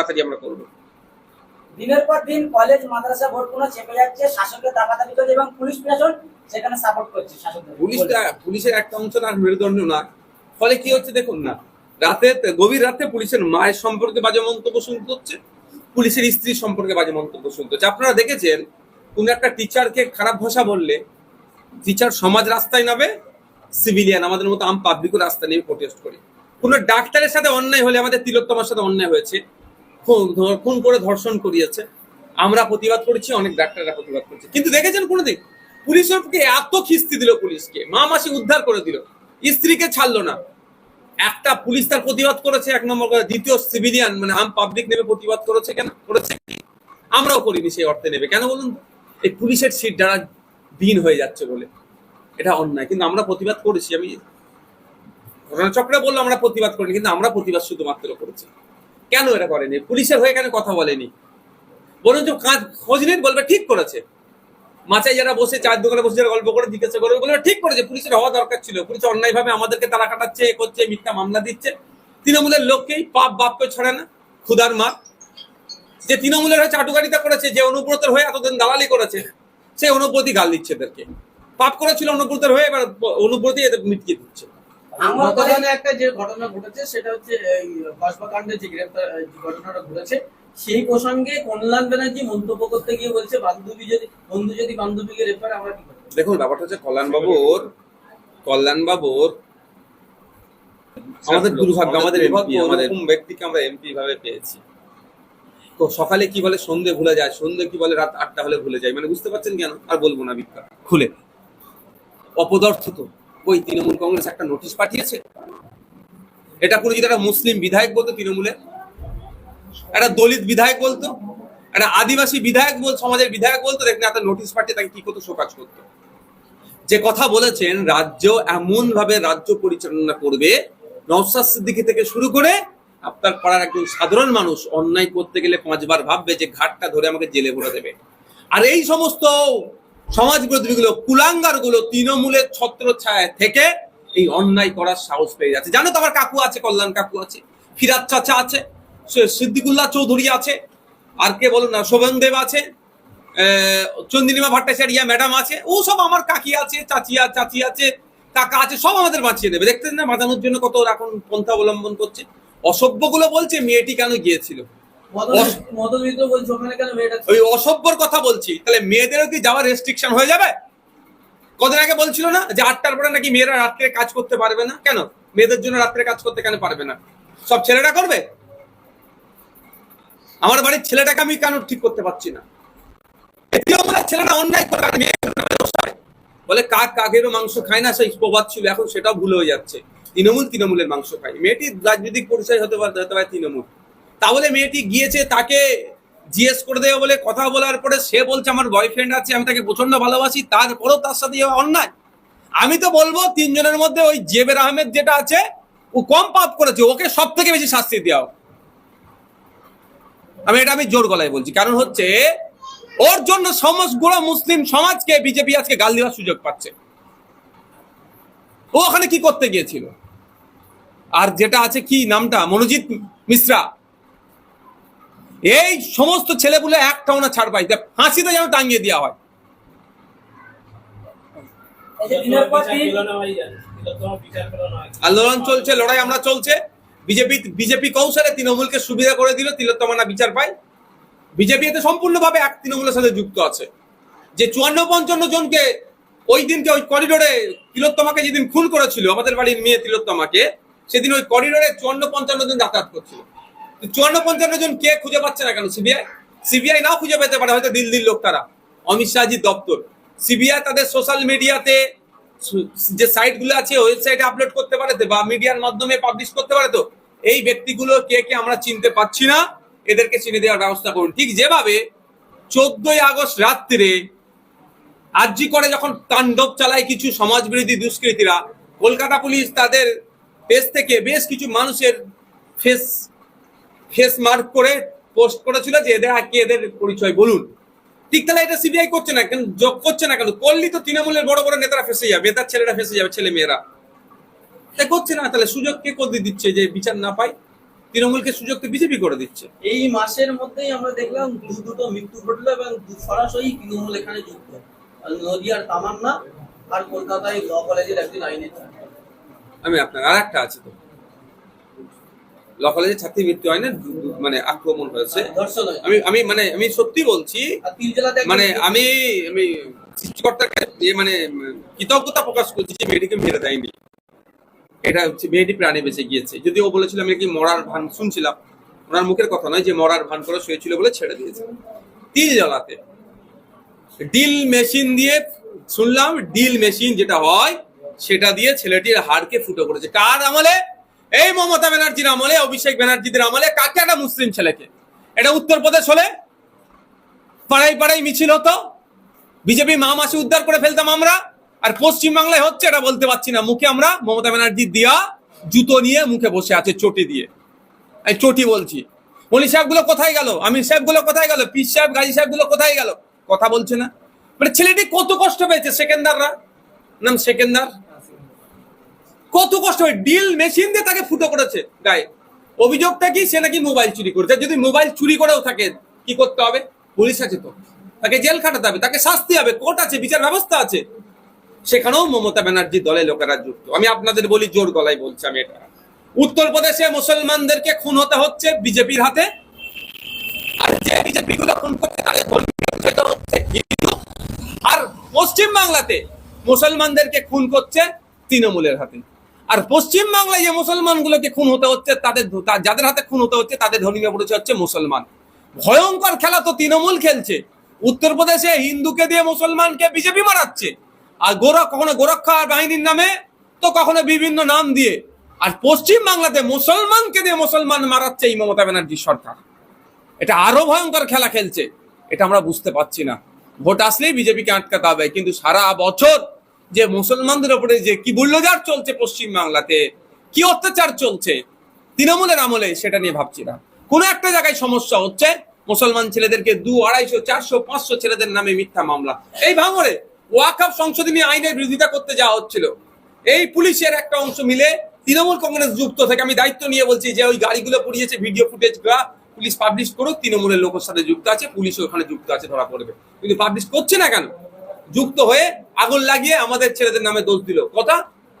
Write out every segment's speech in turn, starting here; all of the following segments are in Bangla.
তাড়াতাড়ি আমরা করব। দিনের পর দিন কলেজ মাদ্রাসা ভোট কোনো চেপে যাচ্ছে শাসকের দাপাদাপি চলছে এবং পুলিশ প্রশাসন সেখানে সাপোর্ট করছে শাসকদের পুলিশটা পুলিশের একটা অংশ না মেরুদণ্ড না। ফলে কি হচ্ছে দেখুন না রাতে গভীর রাতে পুলিশের মায়ের সম্পর্কে বাজে মন্তব্য শুনতে হচ্ছে পুলিশের স্ত্রী সম্পর্কে বাজে মন্তব্য শুনতে হচ্ছে। আপনারা দেখেছেন কোন একটা টিচারকে খারাপ ভাষা বললে টিচার সমাজ রাস্তায় নামে সিভিলিয়ান আমাদের মতো আম পাবলিকও রাস্তা নিয়ে প্রোটেস্ট করি। কোন ডাক্তারের সাথে অন্যায় হলে আমাদের তিলোত্তমার সাথে অন্যায় হয়েছে। খুন করে ধর্ষণ করিয়েছে। আমরা প্রতিবাদ করেছি, অনেক ডাক্তাররা প্রতিবাদ করেছে। কিন্তু দেখেছেন কোনোদিন? পুলিশকে এত খিস্তি দিল পুলিশকে, মা মাসি উদ্ধার করে দিল। স্ত্রীকে ছাড়লো না। একটা পুলিশ তার প্রতিবাদ করেছে, এক নম্বর করে দ্বিতীয় সিভিলিয়ান মানে আম পাবলিক নেবে প্রতিবাদ করেছে কেন? করেছে আমরাও করিনি সেই অর্থে নেবে। কেন বলুন? এই পুলিশের সিট দ্বারা দিন হয়ে যাচ্ছে বলে। এটা অন্যায়। কিন্তু আমরা প্রতিবাদ করেছি। আমি ঘটনাচক্রে বলল আমরা প্রতিবাদ করিনি, কিন্তু আমরা প্রতিবাদ শুধুমাত্র করেছি। কেন এটা করেনি? পুলিশের হয়ে কেন কথা বলেনি? বরঞ্চ খোঁজ নিন বলবে, ঠিক করেছে। মাচায় যারা বসে চার দোকানে বসে যারা গল্প করে, জিজ্ঞাসা করবে বলবে ঠিক করেছে। পুলিশের হওয়া দরকার ছিল। পুলিশ অন্যায় ভাবে আমাদেরকে তারা কাটাচ্ছে, এ করছে, মিথ্যা মামলা দিচ্ছে। তৃণমূলের লোককেই পাপ বাপকে ছড়ে না ক্ষুদার মা যে তৃণমূলের হয়ে চাটুকারিতা করেছে, যে অনুব্রতের হয়ে এতদিন দালালি করেছে সে অনুব্রতি গাল দিচ্ছে এদেরকে। পাপ করেছিল অনুব্রতের হয়ে, এবার অনুব্রতি এদের মিটকে দিচ্ছে আমার গতকালে একটা যে ঘটনা ঘটেছে সেটা হচ্ছে এই কসবা যে গ্রেপ্তার ঘটনাটা ঘটেছে সেই প্রসঙ্গে কল্যাণ ব্যানার্জি মন্তব্য করতে গিয়ে বলছে বান্ধবী যদি বন্ধু যদি বান্ধবীকে রেপ করে আমরা কি করব? দেখুন ব্যাপারটা হচ্ছে কল্যাণবাবুর কল্যাণবাবুর আমাদের দুর্ভাগ্য আমাদের এমপি আমাদের এরকম ব্যক্তিকে আমরা এমপি ভাবে পেয়েছি। তো সকালে কি বলে সন্ধে ভুলে যায় সন্ধে কি বলে রাত আটটা হলে ভুলে যায় মানে বুঝতে পারছেন কেন? আর বলব না বিজ্ঞান খুলে। অপদার্থ তো। ওই তৃণমূল কংগ্রেস একটা নোটিশ পাঠিয়েছে। এটা করে যদি একটা মুসলিম বিধায়ক বলতো তৃণমূলে, একটা দলিত বিধায়ক বলতো, একটা আদিবাসী বিধায়ক বল, সমাজের বিধায়ক বলতো দেখেন একটা নোটিশ পাঠিয়ে তাকে কি করতো, শোকাজ করতো। যে কথা বলেছেন রাজ্য এমন ভাবে রাজ্য পরিচালনা করবে নওসাদ সিদ্দিকী থেকে শুরু করে আপনার পাড়ার একজন সাধারণ মানুষ অন্যায় করতে গেলে পাঁচবার ভাববে যে ঘাটটা ধরে আমাকে জেলে ভরে দেবে। আর এই সমস্ত সমাজ বিরোধীগুলো কুলাঙ্গারগুলো তৃণমূলের ছত্র ছায়া থেকে এই অন্যায় করার সাহস পেয়ে যাচ্ছে। জানো তো আমার কাকু আছে কল্যাণ কাকু আছে ফিরাত চাচা আছে সিদ্দিকুল্লাহ চৌধুরী আছে আর কে বলুন না শোভন দেব আছে আহ, চন্দিনীমা ভট্টাচার্য ম্যাডাম আছে ও সব আমার কাকি আছে চাচিয়া চাচি আছে কাকা আছে সব আমাদের বাঁচিয়ে দেবে। দেখতেন না বাঁচানোর জন্য কত এখন পন্থা অবলম্বন করছে? অসভ্যগুলো বলছে মেয়েটি কেন গিয়েছিল? ওই অসভ্যর কথা বলছি। তাহলে মেয়েদেরও কি যাওয়ার রেস্ট্রিকশন হয়ে যাবে? কদিন আগে বলছিল না যে আটটার পরে নাকি মেয়েরা রাত্রে কাজ করতে পারবে না? কেন? মেয়েদের জন্য রাত্রে কাজ করতে কেন পারবে না? সব ছেলেরা করবে? আমার বাড়ির ছেলেটাকে আমি কেন ঠিক করতে পারছি না? ছেলেটা অন্যায় করে আর মেয়ে কেন দোষ করে? বলে কাক কাকেরও মাংস খায় না? সেই প্রবাদ ছিল। এখন সেটাও ভুল হয়ে যাচ্ছে। তৃণমূল তৃণমূলের মাংস খায়। মেয়েটি রাজনৈতিক পরিচয় হতে পারে হতে পারে তৃণমূল। তাহলে মেয়েটি গিয়েছে, তাকে জিজ্ঞেস করে দেবে বলে কথা বলার পরে সে বলছে, আমার বয়ফ্রেন্ড আছে, আমি তাকে প্রচণ্ড ভালোবাসি, তারপরেও তার সাথে অন্যায়। আমি তো বলব, তিনজনের মধ্যে ওই জেবের আহমেদ যেটা আছে, ও কম পাপ করেছে, ওকে সব থেকে বেশি শাস্তি দেওয়া। আমি এটা আমি জোর গলায় বলছি, কারণ হচ্ছে ওর জন্য সমস্ত মুসলিম সমাজকে বিজেপি আজকে গাল দেওয়ার সুযোগ পাচ্ছে। ও ওখানে কি করতে গিয়েছিল? আর যেটা আছে কি নামটা? মনোজিৎ মিশ্রা। এই সমস্ত ছেলেপুলে একটাও না ছাড় পাই। ফাঁসিতে যেন টাঙিয়ে দেওয়া হয়। আন্দোলন চলছে লড়াই আমরা চলছে। বিজেপি বিজেপি কৌশলে তৃণমূলকে সুবিধা করে দিল তিলোত্তমা না বিচার পায় বিজেপি এতে সম্পূর্ণভাবে এক তৃণমূলের সাথে যুক্ত আছে। যে চুয়ান্ন পঞ্চান্ন জনকে ওই দিনকে ওই করিডোরে তিলোত্তমাকে যেদিন খুন করেছিল আমাদের বাড়ির মেয়ে তিলোত্তমাকে সেদিন ওই করিডোরে চুয়ান্ন পঞ্চান্ন জন যাতায়াত করছিল। চুয়ান্ন পঞ্চান্ন জন কে খুঁজে পাচ্ছে না কেন? সিবিআই? সিবিআই নাও খুঁজে পেতে পারে, হয়তো দিল্লির লোক তারা অমিত শাহজির দপ্তর। সিবিআই তাদের সোশ্যাল মিডিয়াতে যে সাইটগুলো আছে ওয়েবসাইটে আপলোড করতে পারে তো, বা মিডিয়ার মাধ্যমে পাবলিশ করতে পারে তো, এই ব্যক্তিগুলো কে কে আমরা চিনতে পাচ্ছি না, এদেরকে চিনে দেওয়ার ব্যবস্থা করুন। ঠিক যেভাবে চোদ্দই আগস্ট রাত্রিরে আরজি করে যখন তাণ্ডব চালায় কিছু সমাজবিরোধী দুষ্কৃতীরা, কলকাতা পুলিশ তাদের পেজ থেকে বেশ কিছু মানুষের ফেস ফেস মার্ক করে পোস্ট করেছিল যে এদের কি এদের পরিচয় বলুন। ঠিক তাহলে এটা সিবিআই করছে না কেন? যোগ করছে না কেন? করলি তো তৃণমূলের বড় বড় নেতারা ফেসে যাবে তার ছেলেরা ফেসে যাবে ছেলে মেয়েরা। তা করছে না তাহলে সুযোগ কে করে দিচ্ছে যে বিচার না পায়? তৃণমূলকে সুযোগ তো বিজেপি করে দিচ্ছে। এই মাসের মধ্যেই আমরা দেখলাম দু দুটো মৃত্যু ঘটলো এবং সরাসরি তৃণমূল এখানে যুক্ত। আর নদিয়ার তামান্না আর কলকাতায় ল কলেজের একজন আইনে আমি আপনার আর একটা আছে তো। ল ছাত্রী মৃত্যু হয় না মানে আক্রমণ হয়েছে। আমি আমি মানে আমি সত্যি বলছি মানে আমি আমি সৃষ্টিকর্তাকে মানে কৃতজ্ঞতা প্রকাশ করছি যে মেয়েটিকে মেরে দেয়নি। এটা হচ্ছে মেয়েটি প্রাণে বেঁচে গিয়েছে। যদিও ও বলেছিল আমি কি মরার ভান শুনছিলাম। ওনার মুখের কথা নয় যে মরার ভান করে শুয়েছিল বলে ছেড়ে দিয়েছে। তিল জ্বালাতে ডিল মেশিন দিয়ে শুনলাম ডিল মেশিন যেটা হয় সেটা দিয়ে ছেলেটির হাড়কে ফুটো করেছে। কার আমলে? এই মমতা ব্যানার্জির আমলে, অভিষেক ব্যানার্জিদের আমলে কাকে একটা মুসলিম ছেলেকে? এটা উত্তরপ্রদেশ হলে পাড়ায় পাড়ায় মিছিল হতো। বিজেপি মা মাসে উদ্ধার করে ফেলতাম আমরা। আর পশ্চিম বাংলায় হচ্ছে এটা বলতে পারছি না। মুখে আমরা মমতা ব্যানার্জি দিয়া জুতো নিয়ে মুখে বসে আছে চটি দিয়ে। এই চটি বলছি। মলি সাহেবগুলো কোথায় গেল? আমির সাহেবগুলো কোথায় গেল? পিস সাহেব, গাজী সাহেবগুলো কোথায় গেল? কথা বলছে না। মানে ছেলেটি কত কষ্ট পেয়েছে সেকেন্দাররা? নাম সেকেন্দার? কত কষ্ট হয়। ডিল মেশিন দিয়ে তাকে ফুটো করেছে। গায়ে। অভিযোগটা কি? সে নাকি মোবাইল চুরি করেছে। যদি মোবাইল চুরি করেও থাকে, কি করতে হবে? পুলিশ আছে তো। তাকে জেল খাটাতে হবে। তাকে শাস্তি হবে। কোর্ট আছে, বিচার ব্যবস্থা আছে। সেখানেও মমতা ব্যানার্জি দলে লোকেরা যুক্ত। আমি আপনাদের বলি, জোর গলায় বলছি আমি এটা। উত্তরপ্রদেশে মুসলমানদেরকে খুন হতে হচ্ছে বিজেপির হাতে। আর যে বিজেপি গুলো খুন করছে, তাদের। আর পশ্চিম বাংলাতে মুসলমানদেরকে খুন করছে তৃণমূলের হাতে। আর পশ্চিম বাংলায় যে মুসলমানগুলোকে খুন হতে হচ্ছে, তাদের যাদের হাতে খুন হতে হচ্ছে, তাদের ধর্মীয় পরিচয় হচ্ছে মুসলমান। ভয়ঙ্কর খেলা তো তৃণমূল খেলছে। উত্তরপ্রদেশে হিন্দুকে দিয়ে মুসলমানকে বিজেপি মারাচ্ছে। আর গোরা কখনো গোরক্ষা বাহিনীর নামে, তো কখনো বিভিন্ন নাম দিয়ে। আর পশ্চিম বাংলাতে মুসলমানকে দিয়ে মুসলমান মারাচ্ছে এই মমতা ব্যানার্জির সরকার। এটা আরও ভয়ঙ্কর খেলা খেলছে। এটা আমরা বুঝতে পারছি না। ভোট আসলেই বিজেপিকে আটকাতে হবে, কিন্তু সারা বছর যে মুসলমানদের উপরে যে কি বুল্লজার চলছে পশ্চিম বাংলাতে, কি অত্যাচার চলছে, তৃণমূলের আমলে সেটা নিয়ে ভাবছি না। কোনো একটা জায়গায় সমস্যা হচ্ছে, মুসলমান ছেলেদেরকে দু আড়াইশো, চারশো, পাঁচশো ছেলেদের নামে মিথ্যা মামলা। এই ভাঙরে ওয়াকআপ সংশোধনী আইনের বিরোধিতা করতে যাওয়া হচ্ছিল। এই পুলিশের একটা অংশ মিলে তৃণমূল কংগ্রেস যুক্ত থেকে আমি দায়িত্ব নিয়ে বলছি যে ওই গাড়িগুলো পুড়িয়েছে, ভিডিও ফুটেজ পুলিশ পাবলিশ করুক, তৃণমূলের লোকের সাথে যুক্ত আছে পুলিশ ওখানে যুক্ত আছে, ধরা পড়বে। কিন্তু পাবলিশ করছে না কেন? যুক্ত হয়ে আগুন লাগিয়ে আমাদের ছেলেদের নামে দোষ দিল। কথা?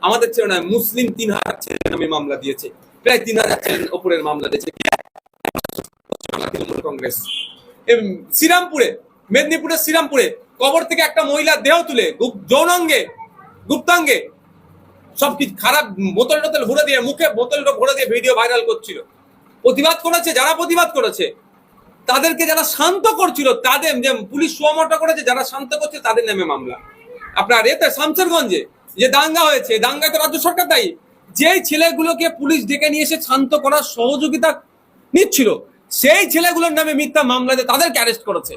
আমাদের ছেলে নয়, মুসলিম তিন হাজার ছেলের নামে মামলা দিয়েছে। প্রায় তিন হাজার ছেলের ওপরের মামলা দিয়েছে। কংগ্রেস। শ্রীরামপুরে, মেদিনীপুরের শ্রীরামপুরে কবর থেকে একটা মহিলার দেহ তুলে যৌনাঙ্গে, গুপ্তাঙ্গে সব কিছু খারাপ বোতল টোতল ভরে দিয়ে, মুখে বোতল ভরে দিয়ে ভিডিও ভাইরাল করছিল। প্রতিবাদ করেছে? যারা প্রতিবাদ করেছে? তাদেরকে যারা শান্ত করছিল, তাদের যে পুলিশ সুয়ামটা করেছে, যারা শান্ত করছে, তাদের নামে মামলা। আপনার এতে শামসেরগঞ্জে যে দাঙ্গা হয়েছে, দাঙ্গায় তো রাজ্য সরকার দায়ী। যেই ছেলেগুলোকে পুলিশ ডেকে নিয়ে এসে শান্ত করার সহযোগিতা নিচ্ছিল, সেই ছেলেগুলোর নামে মিথ্যা মামলা দিয়ে তাদেরকে অ্যারেস্ট করেছে।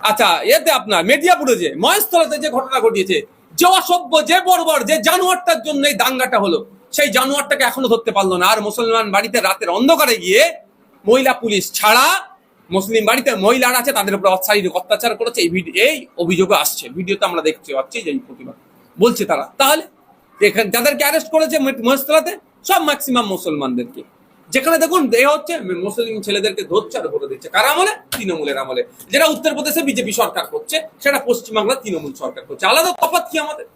আচ্ছা এতে আপনার মেদিয়াপুরে যে, মহেশতলাতে যে ঘটনা ঘটিয়েছে, যে অসভ্য, যে বর্বর, যে জানোয়ারটার জন্য এই দাঙ্গাটা হলো, সেই জানোয়ারটাকে এখনও ধরতে পারল না। আর মুসলমান বাড়িতে রাতের অন্ধকারে গিয়ে মহিলা পুলিশ ছাড়া মুসলিম বাড়িতে মহিলারা আছে, তাদের উপর অশারীরিক অত্যাচার করেছে, এই এই অভিযোগ আসছে। ভিডিওতে আমরা দেখতে পাচ্ছি যে এই প্রতিবাদ বলছে তারা। তাহলে এখানে যাদেরকে অ্যারেস্ট করেছে মহেশতলাতে, সব ম্যাক্সিমাম মুসলমানদেরকে। যেখানে দেখুন, এ হচ্ছে মুসলিম ছেলেদেরকে ধরছে আর করে দিচ্ছে। কার আমলে? তৃণমূলের আমলে। যেটা উত্তরপ্রদেশে বিজেপি সরকার করছে, সেটা পশ্চিমবাংলা তৃণমূল সরকার করছে। আলাদা তফাৎ কি আমাদের?